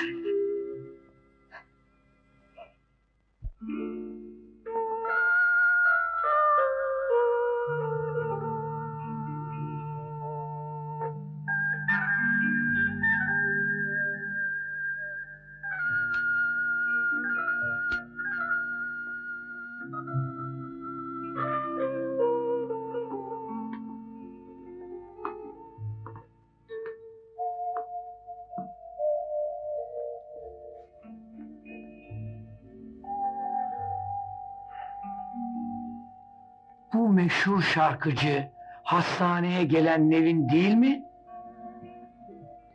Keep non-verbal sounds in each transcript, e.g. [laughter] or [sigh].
Yeah. Meşhur şarkıcı hastaneye gelen Nevin değil mi?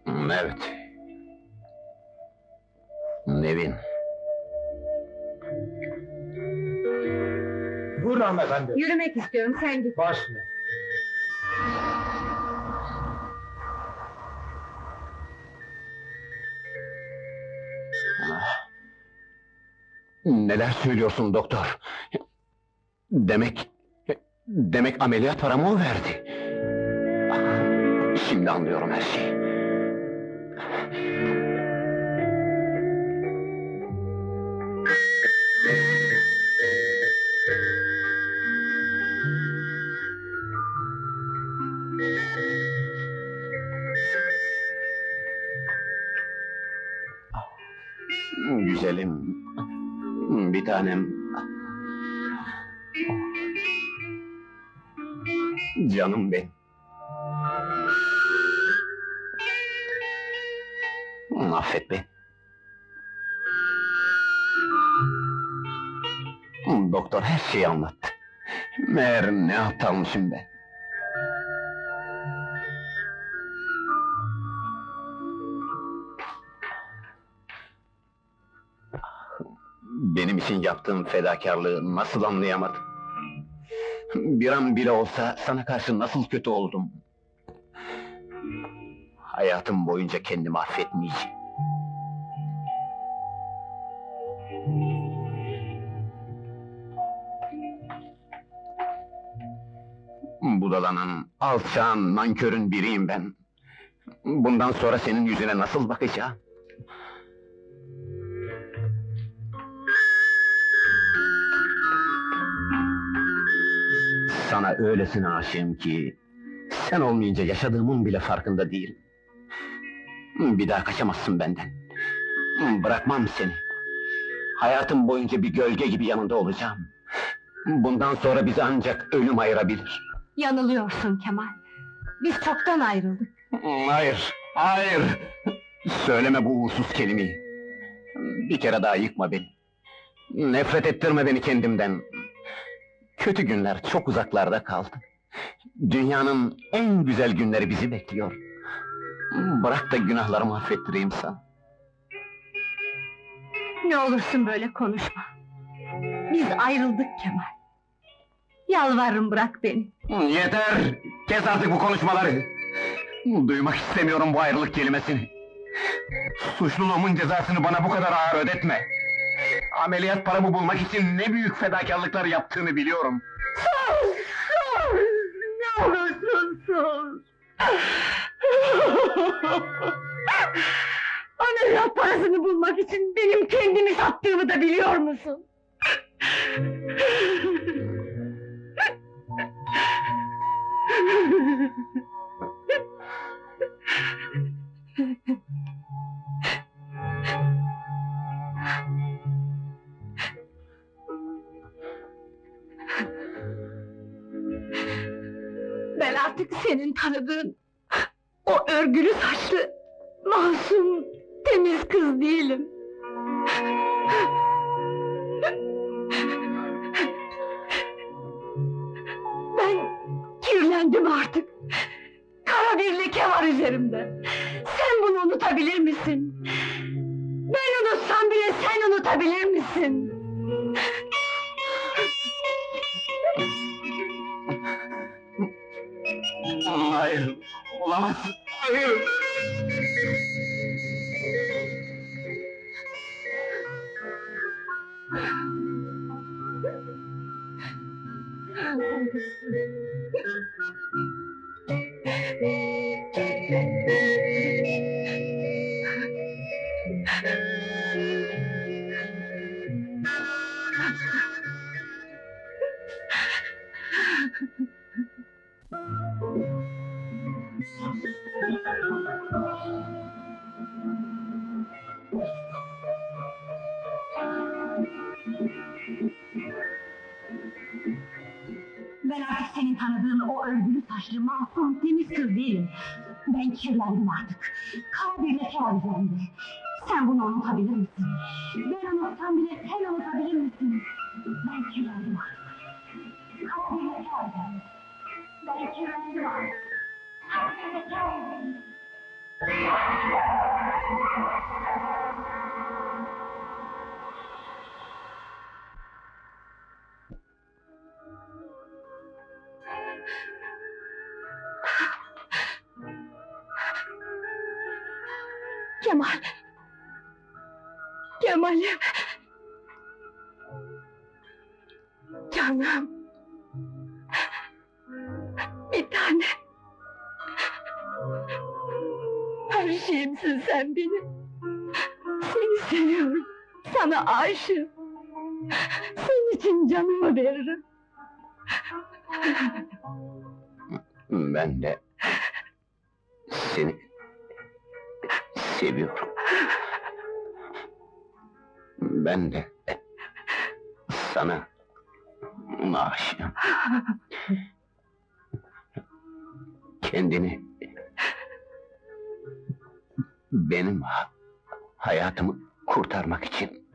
Hmm, Evet. Nevin. Buyurun hanımefendi. Yürümek istiyorum, sen git. Baş mı? Ah. Neler söylüyorsun doktor? Demek... Demek ameliyat paramı o verdi. Ah, Şimdi anlıyorum her şeyi. Güzelim. Bir tanem. Canım benim. Affet beni. Doktor her şeyi anlattı. Meğer ne aptalmışım ben. Benim için yaptığın fedakarlığı nasıl anlayamadın? Bir an bile olsa sana karşı nasıl kötü oldum? Hayatım boyunca kendimi affetmeyeceğim. Budalanan, alçağın, nankörün biriyim ben. Bundan sonra senin yüzüne nasıl bakacağım? Sana öylesine aşığım ki... ...sen olmayınca yaşadığımın bile farkında değilim. Bir daha kaçamazsın benden. Bırakmam seni. Hayatım boyunca bir gölge gibi yanında olacağım. Bundan sonra bizi ancak ölüm ayırabilir. Yanılıyorsun Kemal. Biz çoktan ayrıldık. Hayır, hayır! Söyleme bu uğursuz kelimeyi. Bir kere daha yıkma beni. Nefret ettirme beni kendimden. Kötü günler çok uzaklarda kaldı. Dünyanın en güzel günleri bizi bekliyor. Bırak da günahlarımı affettireyim sana. Ne olursun böyle konuşma. Biz ayrıldık Kemal. Yalvarırım bırak beni. Yeter! Kes artık bu konuşmaları! Duymak istemiyorum bu ayrılık kelimesini. Suçluluğumun cezasını bana bu kadar ağır ödetme. Ameliyat paramı bulmak için ne büyük fedakarlıklar yaptığını biliyorum. Ne olursun! Ameliyat parasını bulmak için benim kendimi sattığımı da biliyor musun? [laughs] artık senin tanıdığın o örgülü saçlı, masum, temiz kız değilim. Ben kirlendim artık. Kara bir leke var üzerimde. Sen bunu unutabilir misin? Ben unutsam bile sen unutabilir misin? Olamaz. Hayır. Tanıdığın o örgülü saçlı masum temiz kız değilim. Ben kirlendim artık. Kara bir leke var üzerimde. Sen bunu unutabilir misin? Ben unutsam bile sen unutabilir misin? Ben kirlendim artık. Kara bir leke var üzerimde. Ben kirlendim artık. Kara bir leke var üzerimde. Kemal. Kemal'im. Canım. Bir tane. Her şeyimsin sen benim. Seni seviyorum. Sana aşığım. Senin için canımı veririm. Ben de seni seviyorum. Ben de sana aşığım. Kendini benim ha- hayatımı kurtarmak için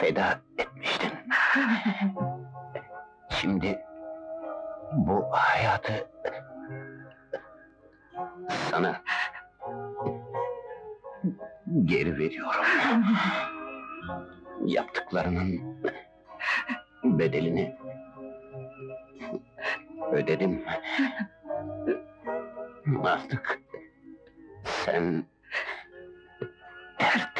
feda etmiştin. Şimdi bu hayatı sana geri veriyorum. Yaptıklarının bedelini ödedim. Artık sen tertemizsin.